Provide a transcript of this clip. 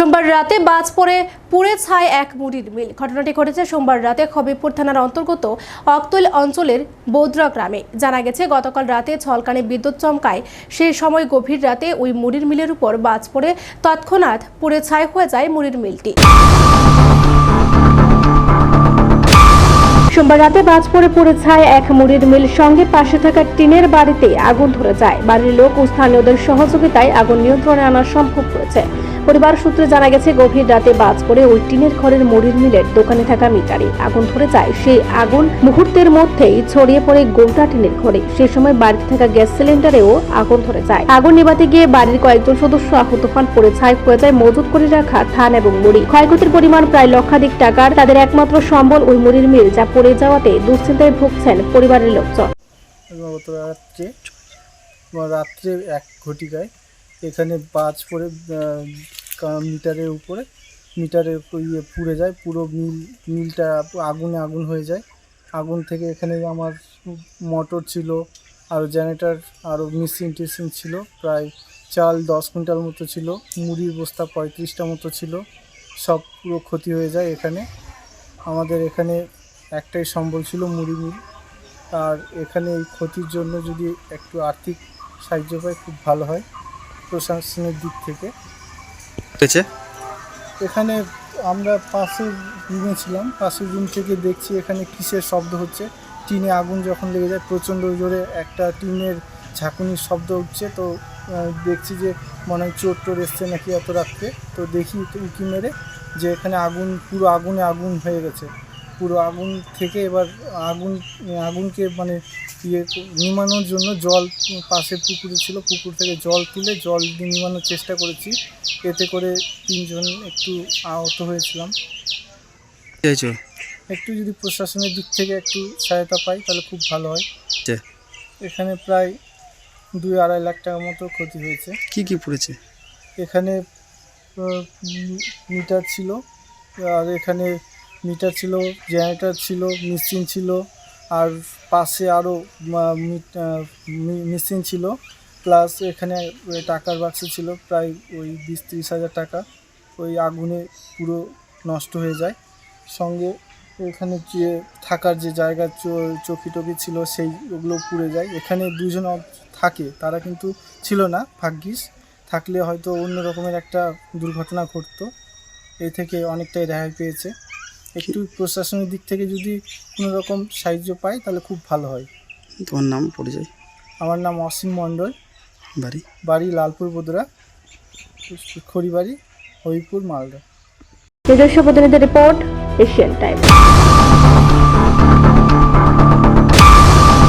সোমবার রাতে বাজ পড়ে পুড়ে ছায় এক মুড়ির মিল। ঘটনাটি ঘটেছে সোমবার রাতে খবিপুর থানার অন্তর্গত অক্তল অঞ্চলের বৌদ্রা গ্রামে। জানা গেছে, গতকাল রাতে ছলকানে বিদ্যুৎ চমকায়। সেই সময় গভীর রাতে ওই মুড়ির মিলের উপর বাজ পড়ে। তৎক্ষণাৎ পুড়ে ছাই হয়ে যায় মুড়ির মিলটি। সোমবার রাতে বাজ পড়ে পড়ে ছায় এক মুড়ির মিল। সঙ্গে পাশে থাকা টিনের বাড়িতে আগুন ধরে যায়। বাড়ির লোক ও স্থানীয়দের সহযোগিতায় আগুন নিয়ন্ত্রণে আনা সম্ভব হয়েছে। পরিবার সূত্রে জানা গেছে, গভীর রাতে বাজ পড়ে ওই টিনের ঘরের মুড়ির মিলের দোকানে থাকা মিটারে আগুন ধরে যায়। সেই আগুন মুহূর্তের মধ্যেই ছড়িয়ে পড়ে গোটা টিনের ঘরে। সেই সময় বাড়িতে থাকা গ্যাস সিলিন্ডারেও আগুন ধরে যায়। আগুন নিভাতে গিয়ে বাড়ির কয়েকজন সদস্য আহত হন। পড়ে ছাই হয়ে যায় মজুত করে রাখা ধান এবং মুড়ি। ক্ষয়ক্ষতির পরিমাণ প্রায় লক্ষাধিক টাকার। তাদের একমাত্র সম্বল ওই মুড়ির মিল, যা পড়ে যাওয়াতে দুশ্চিন্তায় ভুগছেন পরিবারের লোকজন। রাত্রে এক ঘটিকায় এখানে বাজ পড়ে মিটারের উপরে মিটারে ইয়ে পুড়ে যায়, পুরো মিল, মিলটা আগুনে আগুন হয়ে যায়। আগুন থেকে এখানে আমার মোটর ছিল, আর জেনারেটার আরও মেশিন টেশিন ছিল, প্রায় চাল দশ কুইন্টাল মতো ছিল, মুড়ির বস্তা পঁয়ত্রিশটা মতো ছিল, সব পুরো ক্ষতি হয়ে যায় এখানে। আমাদের এখানে একটাই সম্বল ছিল মুড়ি মিল। আর এখানে এই ক্ষতির জন্য যদি একটু আর্থিক সাহায্য পাই, খুব ভালো হয়। প্রশাসনের দিক থেকে। হয়েছে এখানে আমরা পাশের রুমে ছিলাম। পাশের রুম থেকে দেখছি এখানে কিসের শব্দ হচ্ছে। টিনে আগুন যখন লেগে যায় প্রচণ্ড জোরে একটা টিনের ঝাঁকুনির শব্দ উঠছে। তো দেখছি যে মনে হয় চোর টোর এসছে নাকি এত রাত্রে। তো দেখি উঁকি মেরে যে এখানে আগুন পুরো আগুনে আগুন হয়ে গেছে। পুরো আগুন থেকে এবার আগুন আগুনকে মানে ইয়ে নিমানোর জন্য জল পাশে পুকুরে ছিল পুকুর থেকে জল তুলে জল দিয়ে নিমানোর চেষ্টা করেছি। এতে করে তিনজন একটু আহত হয়েছিলাম। একটু যদি প্রশাসনের দিক থেকে একটু সহায়তা পাই তাহলে খুব ভালো হয়। এখানে প্রায় দুই আড়াই লাখ টাকার মতো ক্ষতি হয়েছে। কি কি পড়েছে? এখানে মিটার ছিল। আর এখানে মিটার ছিল, জেনারেটার ছিল, মেশিন ছিল, আর পাশে আরও মেশিন ছিল, প্লাস এখানে টাকার বাক্স ছিল, প্রায় ওই বিশ ত্রিশ হাজার টাকা। ওই আগুনে পুরো নষ্ট হয়ে যায়। সঙ্গে এখানে যে থাকার যে জায়গা চৌকি টকি ছিল, সেই ওগুলো পুড়ে যায়। এখানে দুজন থাকে, তারা কিন্তু ছিল না, ভাগ্যিস। থাকলে হয়তো অন্য রকমের একটা দুর্ঘটনা ঘটতো। এই থেকে অনেকটাই রেহাই পেয়েছে। একটু প্রশাসনের দিক থেকে যদি কোনো রকম সাহায্য পাই তাহলে খুব ভালো হয়। তোমার নাম পরিচয়? আমার নাম অসীম মণ্ডল। বাড়ি? বাড়ি লালপুর বদরা খড়িবাড়ি হরিপুর মালদা। নিজস্ব প্রতিনিধি রিপোর্ট এশিয়ান টাইমস।